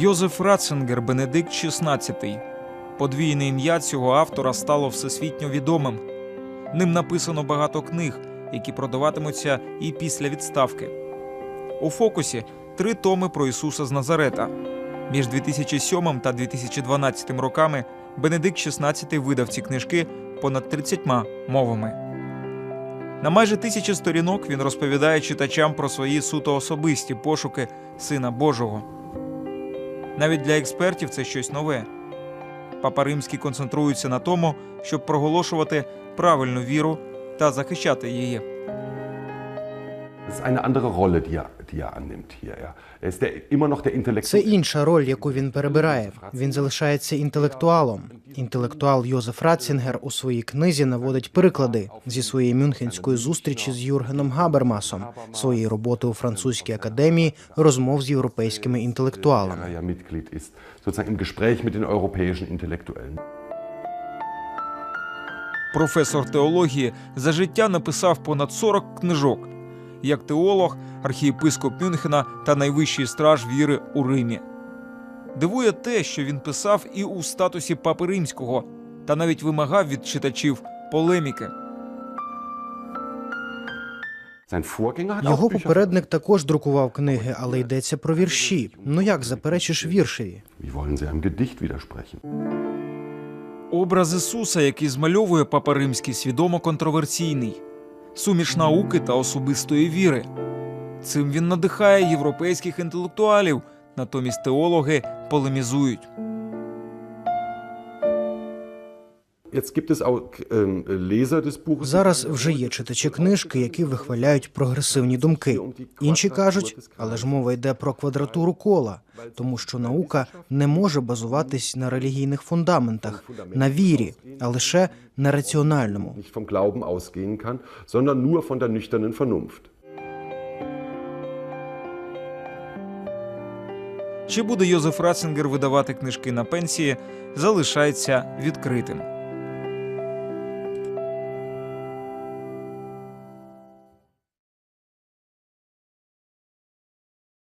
Йозеф Ратцингер Бенедикт XVI. Подвійне ім'я цього автора стало всесвітньо відомим. Ним написано багато книг, які продаватимуться і після відставки. У фокусі три томи про Ісуса з Назарета. Між 2007 та 2012 роками Бенедикт XVI видав ці книжки понад 30 мовами. На майже тисячі сторінок він розповідає читачам про свої суто особисті пошуки Сина Божого. Навіть для експертів це щось нове. Папа Римський концентрується на тому, щоб проголошувати правильну віру та захищати її. Ist eine andere Rolle, die er, die er annimmt hier. Er, er ist der, immer noch der Це інша роль, яку він перебирає. Він залишається інтелектуалом. Інтелектуал Йозеф Ратцінгер у своїй книзі наводить приклади зі своєї мюнхенської зустрічі з Юргеном Габермасом, своєї роботи у французькій академії, розмов з європейськими інтелектуалами. Mitglied ist, sozusagen im Gespräch mit den europäischen Intellektuellen. Професор теології за життя написав понад 40 книжок. Як теолог, архієпископ Мюнхена та найвищий страж віри у Римі. Дивує те, що він писав і у статусі папи римського, та навіть вимагав від читачів полеміки. Його попередник також друкував книги, але йдеться про вірші. Ну як заперечиш віршеві? Образ Ісуса, який змальовує папа римський, свідомо контроверсійний, суміш науки та особистої віри. Цим він надихає європейських інтелектуалів, натомість теологи полемізують. Зараз вже є читачі книжки, які вихваляють прогресивні думки. Інші кажуть, але ж мова йде про квадратуру кола, тому що наука не може базуватись на релігійних фундаментах, на вірі, а лише на раціональному. Чи буде Йозеф Ратцингер видавати книжки на пенсії, залишається відкритим.